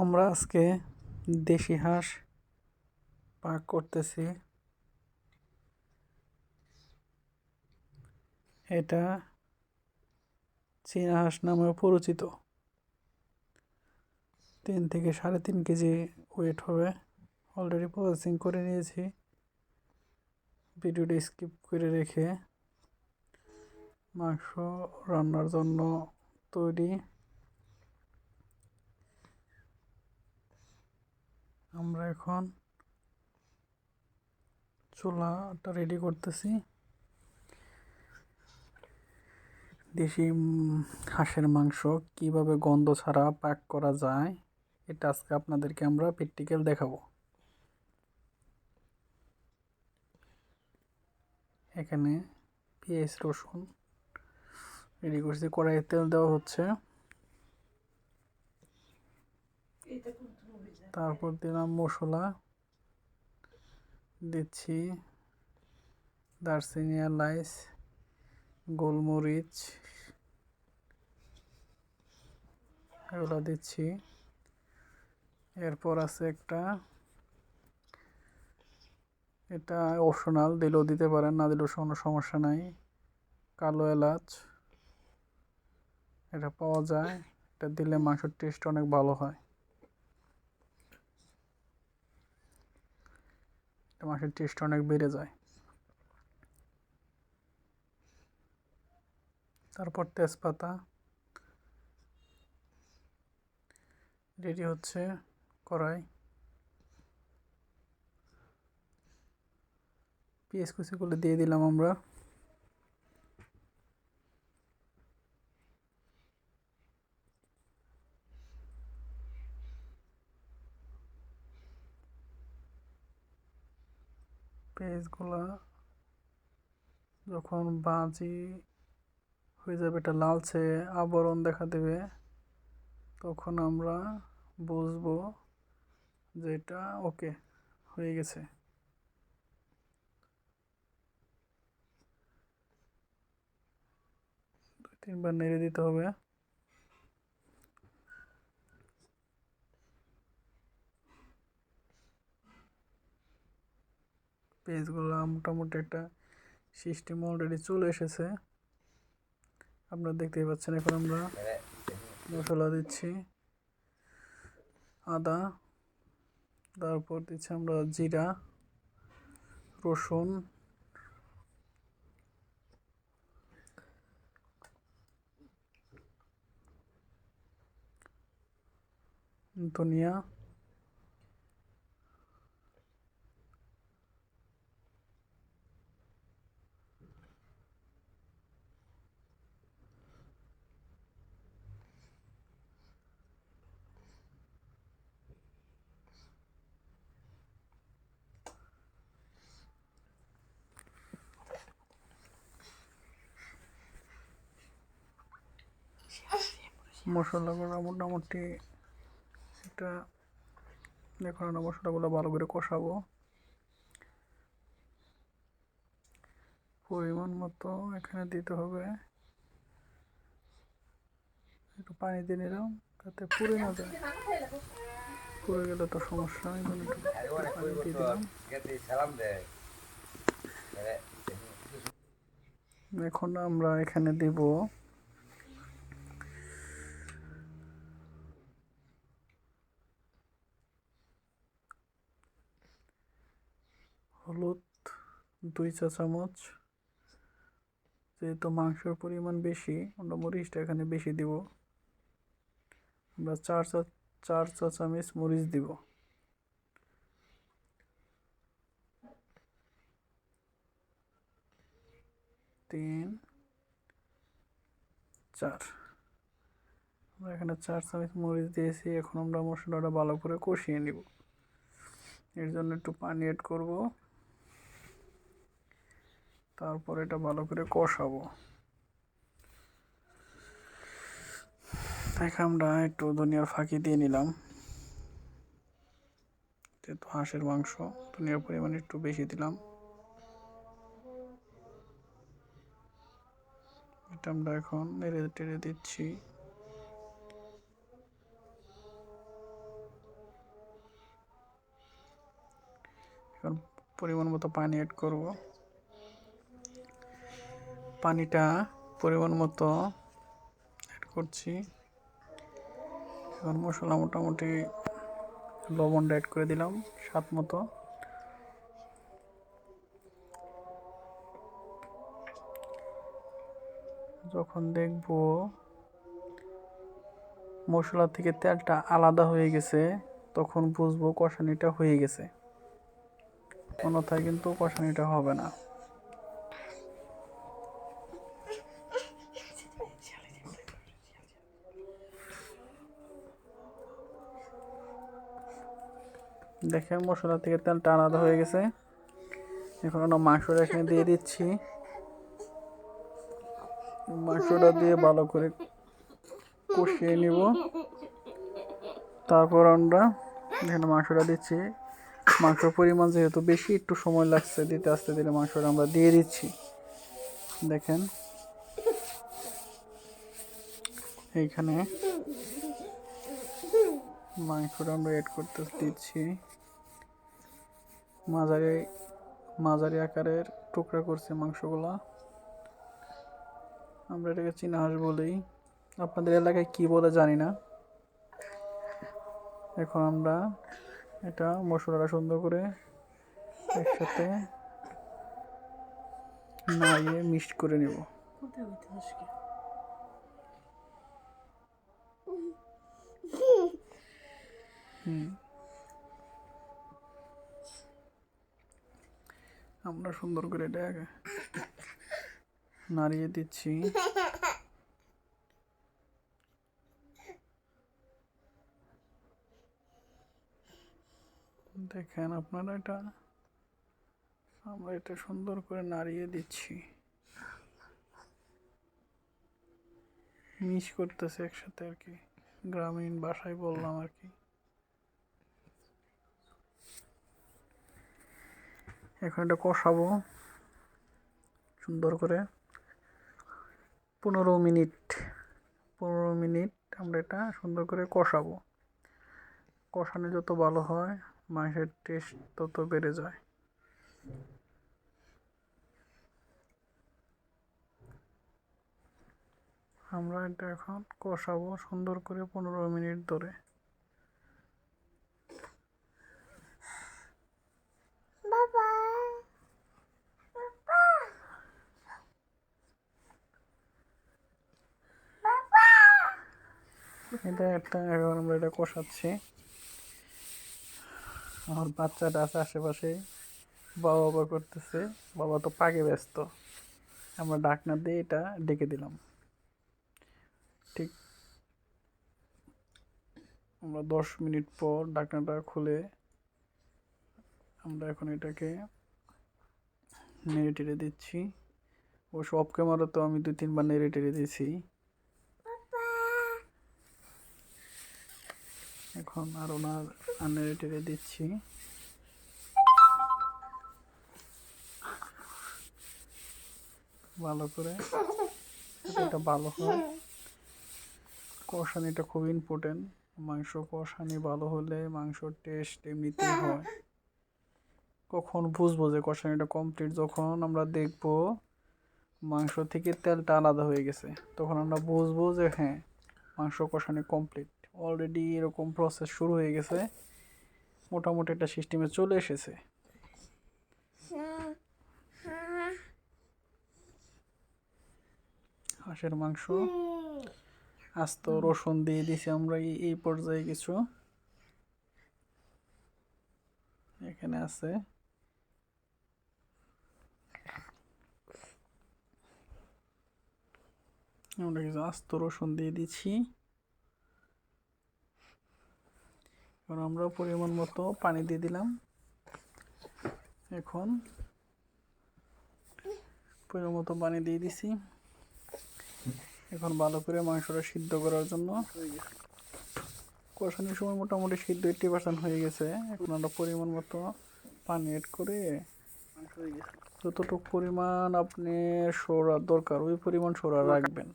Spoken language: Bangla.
আমরা আজকে দেশি হাঁস পাক করতেছি। এটা চীনা হাঁস নামেও পরিচিত। তিন থেকে সাড়ে তিন কেজি ওয়েট হবে। অলরেডি প্রসেসিং করে নিয়েছি। ভিডিওটি স্কিপ করে রেখে মাংস রান্নার জন্য তৈরি। আমরা এখন চুলাটা রেডি করতেছি। দেশি হাঁসের মাংস কীভাবে গন্ধ ছাড়া পাক করা যায়, এটা আজকে আপনাদেরকে আমরা প্র্যাকটিক্যাল দেখাবো। এখানে পেঁয়াজ রসুন রেডি করছি। কড়াইয়ে তেল দেওয়া হচ্ছে। তারপর দিলাম মশলা। দিচ্ছি দারচিনি, এলাইচ, গোলমরিচ, এগুলো দিচ্ছি। এরপর আছে একটা, এটা অপশনাল দিলেও দিতে পারেন, না দিলেও কোনো সমস্যা নাই। কালো এলাচ, এটা পাওয়া যায়। এটা দিলে মাংসের টেস্ট অনেক ভালো হয়। মাংসের টেস্ট অনেক বেড়ে যায়। তারপর তেজপাতা। রেডি হচ্ছে কড়াই। পেঁয়াজ কুচিগুলো দিয়ে দিলাম আমরা। পেঁয়াজগুলা যখন বাজি হয়ে যাবে এটা লালচে আবরণ দেখা দেবে, তখন আমরা বুঝব যে এটা ওকে হয়ে গেছে। তিনবার নেড়ে দিতে হবে। পেজগুলো মোটামুটি একটা সিস্টেম অলরেডি চলে এসেছে। আপনারা দেখতেই পাচ্ছেন এখন আমরা মশলা দিচ্ছি, আদা, তারপর দিচ্ছি আমরা জিরা, রসুন, ধনিয়া। মশলাগুলো মোটামুটি এটা এখন আমরা মশলাগুলো ভালো করে কষাবো। পরিমাণ মতো এখানে দিতে হবে। একটু পানি দিয়ে নিলাম তাতে পুড়ে না যায়। পুড়ে গেলে তো সমস্যা একটু পানি দিয়ে দিলাম। এখন আমরা এখানে দিব হলুদ, দুই চা চামচ। যেহেতু মাংসের পরিমাণ বেশি, আমরা মরিচটা এখানে বেশি দিব। আমরা চার চা চার চা চামচ মরিচ দিব। তিন, চার। আমরা এখানে চার চামচ মরিচ দিয়েছি। এখন আমরা মশলাটা ভালো করে কষিয়ে নিব। এর জন্য একটু পানি অ্যাড করব। তারপর এটা ভালো করে কষাবো। তাই আমরা একটু ধনিয়ার ফাঁকি দিয়ে নিলাম। যেহেতু হাঁসের মাংস, ধনিয়ার পরিমাণ একটু বেশি দিলাম। এটা আমরা এখন নেড়ে টেড়ে দিচ্ছি। এখন পরিমাণ মতো পানি অ্যাড করব। পানিটা পরিমাণ মতো অ্যাড করছি। এখন মশলা মোটামুটি লবণটা অ্যাড করে দিলাম, স্বাদ মতো। যখন দেখব মশলা থেকে তেলটা আলাদা হয়ে গেছে, তখন বুঝব কষানিটা হয়ে গেছে। অন্যথায় কিন্তু কষানিটা হবে না। দেখেন মশলা থেকে তেলটা আলাদা হয়ে গেছে। এখন আমরা মাংসটা এখানে দিয়ে দিচ্ছি। মাংসটা দিয়ে ভালো করে কষিয়ে নিব। তারপর আমরা এখানে মাংসটা দিচ্ছি। মাংসর পরিমাণ যেহেতু বেশি, একটু সময় লাগছে দিতে আসতে দিলে মাংসটা আমরা দিয়ে দিচ্ছি। দেখেন। এইখানে মাংসটা আমরা এড করতে দিচ্ছি। মাঝারি মাঝারি আকারের টুকরা করছি মাংসগুলা। আমরা এটাকে চীনা হাঁস বলি। আপনাদের এলাকায় কি বলে জানি না। এখন আমরা এটা মশলাটা সুন্দর করে একসাথে নাড়িয়ে মিক্সড করে নেব। হুম। আমরা সুন্দর করে এটা নাড়িয়ে দিচ্ছি। দেখেন আপনারা এটা, আমরা এটা সুন্দর করে নাড়িয়ে দিচ্ছি। মিস করতেছে একসাথে আর কি, গ্রামীণ ভাষায় বললাম আর কি। এখন এটা কষাবো। সুন্দর করে। পনেরো মিনিট পনেরো মিনিট আমরা এটা সুন্দর করে কষাবো। কষানো যত ভালো হয়, মাংসের টেস্ট তত বেড়ে যায়। আমরা এটা এখন কষাবো সুন্দর করে পনেরো মিনিট ধরে। এটা একটা, এখন আমরা এটা কষাচ্ছি। আমার বাচ্চাটা আছে আশেপাশে, বাবা বাবা করতেছে, বাবা তো পাকে ব্যস্ত। আমরা ডাকনা দিয়ে এটা ডেকে দিলাম। ঠিক আমরা দশ মিনিট পর ডাকনাটা খুলে আমরা এখন এটাকে নেড়ে টেড়ে দিচ্ছি। ও সব ক্যামেরা তো আমি দুই তিনবার নেড়ে টেড়ে দিয়েছি। এখন আর ওনার নেড়ে টেড়ে দিচ্ছি। ভালো করে। এটা ভালো হয়। কষানিটা খুব ইম্পর্টেন্ট মাংস কষানি ভালো হলে মাংসর টেস্ট এমনিতেই হয়। কখন বুঝব যে কষানিটা কমপ্লিট যখন আমরা দেখব মাংস থেকে তেলটা আলাদা হয়ে গেছে, তখন আমরা বুঝব যে হ্যাঁ মাংস কষানি কমপ্লিট অলরেডি এরকম প্রসেস শুরু হয়ে গেছে। মোটামুটি একটা সিস্টেমে চলে এসেছে। হাঁসের মাংস, আস্ত রসুন দিয়ে দিছি আমরা এই পর্যায়ে কিছু। এখানে আছে। আমরা কিছু আস্ত রসুন দিয়ে দিচ্ছি। এখন আমরা পরিমাণ মতো পানি দিয়ে দিলাম। এখন পরিমাণ মতো পানি দিয়ে দিছি। এখন ভালো করে মাংসটা সিদ্ধ করার জন্য কষানোর সময় মোটামুটি সিদ্ধ এইটটি পার্সেন্ট হয়ে গেছে। এখন আমরা পরিমাণ মতো পানি এড করে যতটুকু পরিমাণ আপনি সরার দরকার, ওই পরিমাণ সরা রাখবেন।